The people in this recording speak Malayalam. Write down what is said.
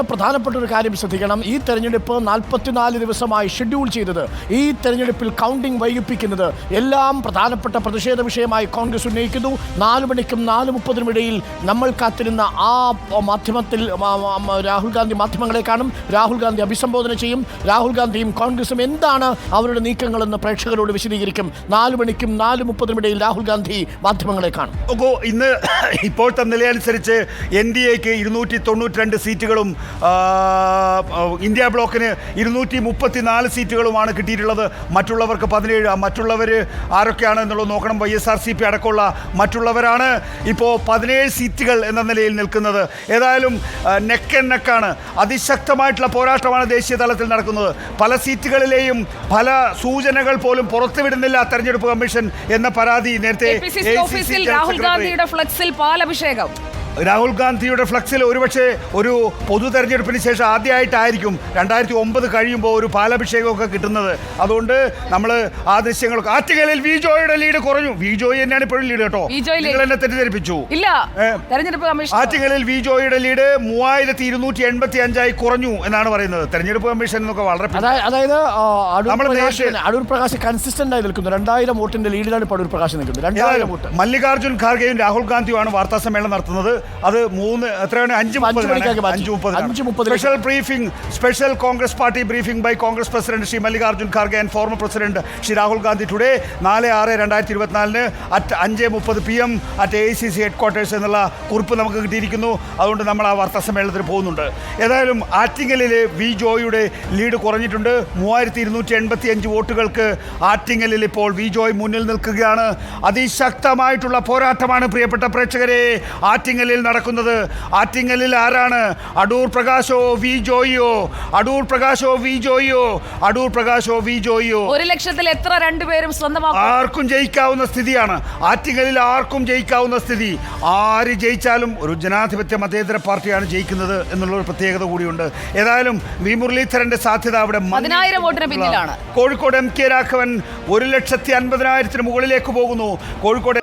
പ്രധാനപ്പെട്ട ഒരു കാര്യം ശ്രദ്ധിക്കണം. ഈ തെരഞ്ഞെടുപ്പ് നാൽപ്പത്തിനാല് ദിവസമായി ഷെഡ്യൂൾ ചെയ്തത് ഈ തെരഞ്ഞെടുപ്പിൽ കൗണ്ടിംഗ് വൈകിപ്പിക്കുന്നത് എല്ലാം പ്രധാനപ്പെട്ട പ്രതിഷേധ വിഷയമായി കോൺഗ്രസ് ഉന്നയിക്കുന്നു. നാല് മണിക്കും നാല് മുപ്പതിനും ഇടയിൽ നമ്മൾ കാത്തിരുന്ന ആ മാധ്യമത്തിൽ രാഹുൽ ഗാന്ധി മാധ്യമങ്ങളെ കാണും. രാഹുൽ ഗാന്ധി അഭിസംബോധന ചെയ്യും. രാഹുൽ ഗാന്ധിയും കോൺഗ്രസും എന്താണ് അവരുടെ നീക്കങ്ങളെന്ന് പ്രേക്ഷകരോട് വിശദീകരിക്കും. നാല് മണിക്കും നാല് മുപ്പതിനും ഇടയിൽ രാഹുൽ ഗാന്ധി മാധ്യമങ്ങളെ കാണും. ഇന്ന് ഇപ്പോഴത്തെ നിലയനുസരിച്ച് എൻ ഡി എക്ക് ഇരുന്നൂറ്റി തൊണ്ണൂറ്റി രണ്ട് സീറ്റുകളും ഇന്ത്യ ബ്ലോക്കിന് ഇരുന്നൂറ്റി മുപ്പത്തി നാല് സീറ്റുകളുമാണ് കിട്ടിയിട്ടുള്ളത്. മറ്റുള്ളവർക്ക് പതിനേഴ് മറ്റുള്ളവർ ആരൊക്കെയാണ് എന്നുള്ളത് നോക്കണം. Y S R C P അടക്കമുള്ള മറ്റുള്ളവരാണ് ഇപ്പോൾ പതിനേഴ് സീറ്റുകൾ എന്ന നിലയിൽ നിൽക്കുന്നത്. ഏതായാലും നെക്ക് ആൻഡ് നെക്കാണ് അതിശക്തമായിട്ടുള്ള പോരാട്ടമാണ് ദേശീയ തലത്തിൽ നടക്കുന്നത്. പല സീറ്റുകളിലെയും പല സൂചനകൾ പോലും പുറത്തുവിടുന്നില്ല തെരഞ്ഞെടുപ്പ് കമ്മീഷൻ എന്ന പരാതി. നേരത്തെ രാഹുൽ ഗാന്ധിയുടെ ഫ്ലക്സിൽ പാലഭിഷേകം. രാഹുൽ ഗാന്ധിയുടെ ഫ്ലക്സിൽ ഒരുപക്ഷെ ഒരു പൊതു തെരഞ്ഞെടുപ്പിന് ശേഷം ആദ്യമായിട്ടായിരിക്കും രണ്ടായിരത്തി ഒമ്പത് കഴിയുമ്പോൾ ഒരു പാലഭിഷേകമൊക്കെ കിട്ടുന്നത്. അതുകൊണ്ട് നമ്മൾ ആ ദൃശ്യങ്ങളൊക്കെ ആറ്റുകളിൽ വിജോയുടെ ലീഡ് കുറഞ്ഞു. വിജോയ് തന്നെയാണ് ഇപ്പോഴും ലീഡ് കേട്ടോ. നിങ്ങൾ എന്നെ തെറ്റിദ്ധരിപ്പിച്ചു. ഇല്ല. തെരഞ്ഞെടുപ്പ് കമ്മീഷൻ ആറ്റുകളിൽ വിജോയുടെ ലീഡ് മൂവായിരത്തി ഇരുന്നൂറ്റി എൺപത്തി അഞ്ചായി കുറഞ്ഞു എന്നാണ് പറയുന്നത്. തെരഞ്ഞെടുപ്പ് കമ്മീഷൻ എന്നൊക്കെ വളരെ അതായത് അടൂർ നമ്മൾ പ്രകാശ് നേരത്തെ- അടൂർ പ്രകാശ് കൺസിസ്റ്റന്റ് ആയി നിൽക്കുന്നു. രണ്ടായിരം വോട്ടിന്റെ ലീഡിലാണ് ഇപ്പോൾ അടൂർ പ്രകാശ് നിൽക്കുന്നത്. രണ്ടായിരം വോട്ട്. മല്ലികാർജുൻ ഖാർഗെയും രാഹുൽ ഗാന്ധിയുമാണ് വാർത്താ സമ്മേളനം നടത്തുന്നത്. അത് മൂന്ന് എത്രയാണ്? അഞ്ച് അഞ്ച് മുപ്പത് അഞ്ച് മുപ്പത് അഞ്ച്. Special briefing special Congress party briefing by Congress president Shri Mallikarjun Kharge and former president Shri Rahul Gandhi today നാല് ആറ് രണ്ടായിരത്തി ഇരുപത്തിനാലിന് അറ്റ് അഞ്ച് മുപ്പത് P M at A C C headquarters എന്നുള്ള കുറിപ്പ് നമുക്ക് കിട്ടിയിരിക്കുന്നു. അതുകൊണ്ട് നമ്മൾ ആ വാർത്താ സമ്മേളനത്തിന് പോകുന്നുണ്ട്. ഏതായാലും ആറ്റിങ്ങലിൽ വി ജോയുടെ ലീഡ് കുറഞ്ഞിട്ടുണ്ട്. മൂവായിരത്തി ഇരുന്നൂറ്റി എൺപത്തി അഞ്ച് വോട്ടുകൾക്ക് ആറ്റിങ്ങലിൽ ഇപ്പോൾ വി ജോയ് മുന്നിൽ നിൽക്കുകയാണ്. അതിശക്തമായിട്ടുള്ള പോരാട്ടമാണ് പ്രിയപ്പെട്ട പ്രേക്ഷകരെ. ആറ്റിങ്ങലിൽ നടക്കുന്നത്? ആറ്റിങ്ങലിൽ ആരാണ്? അടൂർ പ്രകാശോ വി ജോയിയോ? അടൂർ പ്രകാശോ വി ജോയിയോ? അടൂർ പ്രകാശോ വി ജോയിയോ? ഒരു ലക്ഷത്തിൽ എത്ര രണ്ടുപേരും സ്വന്തമാക്കും? ആർക്കും ജയിക്കാവുന്ന സ്ഥിതിയാണ്. ആറ്റിങ്ങലിൽ ആർക്കും ജയിക്കാവുന്ന സ്ഥിതി? ആര് ജയിച്ചാലും ഒരു ജനാധിപത്യ മതേതര പാർട്ടിയാണ് ജയിക്കുന്നത് എന്നുള്ള ഒരു പ്രത്യേകത കൂടിയുണ്ട്. ഏതായാലും വി മുരളീധരന്റെ സാധ്യത അവിടെ മങ്ങി പതിനായിരം വോട്ടിന് പിന്നിലാണ്. കോഴിക്കോട് എം കെ രാഘവൻ ഒരു ലക്ഷത്തി അൻപതിനായിരത്തിന് മുകളിലേക്ക് പോകുന്നു. കോഴിക്കോട്